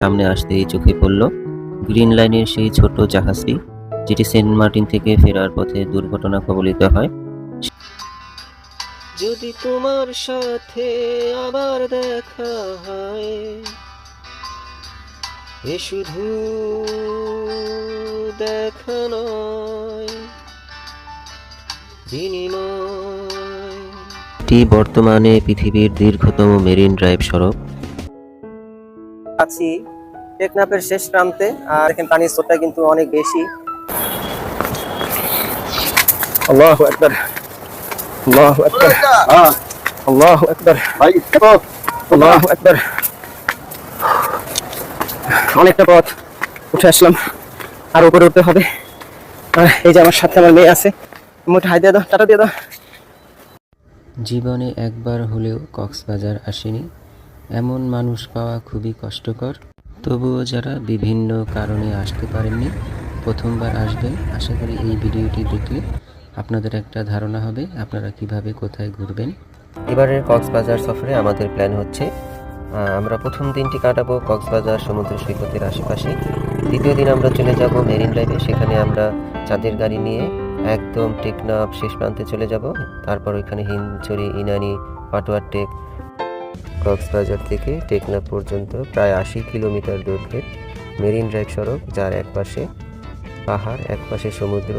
সামনে আসতেই চোখে পড়ল গ্রিন লাইনের সেই ছোট জাহাজটি যেটি সেন্ট মার্টিন থেকে ফেরার পথে দুর্ঘটনা কবলিত হয়। যদি তোমার সাথে আবার দেখা হয় এ শুধু দেখা নয় বিনিময়। এটি বর্তমানে পৃথিবীর দীর্ঘতম মেরিন ড্রাইভ সড়ক। আছি। টেকনাফের শেষ প্রান্তে। আর এখানে পানির স্রোতটা কিন্তু অনেক বেশি। আল্লাহ আকবার। আল্লাহ আকবার। আল্লাহ! আকবার। ভাই আল্লাহ আকবার। অনেকটা পথ উঠে আসলাম। আর উপরে উঠতে হবে। এই যে আমার সাথে আমার মেয়ে আছে। মোটে হাই দিয়ে দাও টাটা দিয়ে দাও। জীবনে একবার হলেও কক্সবাজার আসেনি। এমন মানুষ পাওয়া খুবই কষ্টকর। তবুও যারা বিভিন্ন কারণে আসতে পারেননি, প্রথমবার আসবেন, আশা করি এই ভিডিওটি দেখলে আপনাদের একটা ধারণা হবে, আপনারা কীভাবে কোথায় ঘুরবেন। এবারের কক্সবাজার সফরে আমাদের প্ল্যান হচ্ছে আমরা প্রথম দিনটি কাটাবো কক্সবাজার সমুদ্র সৈকতের আশেপাশে। দ্বিতীয় দিন আমরা চলে যাব মেরিন ড্রাইভে, সেখানে আমরা চাঁদের গাড়ি নিয়ে একদম টেকনাফ শেষ প্রান্তে চলে যাব। তারপর ওইখানে হিমছড়ি, ইনানি, পাটোয়ার টেক কক্সবাজার থেকে টেকনাফ পর্যন্ত প্রায় আশি কিলোমিটার দৈর্ঘ্যের মেরিন ড্রাইভ সড়ক, যার একপাশে পাহাড়, একপাশে সমুদ্র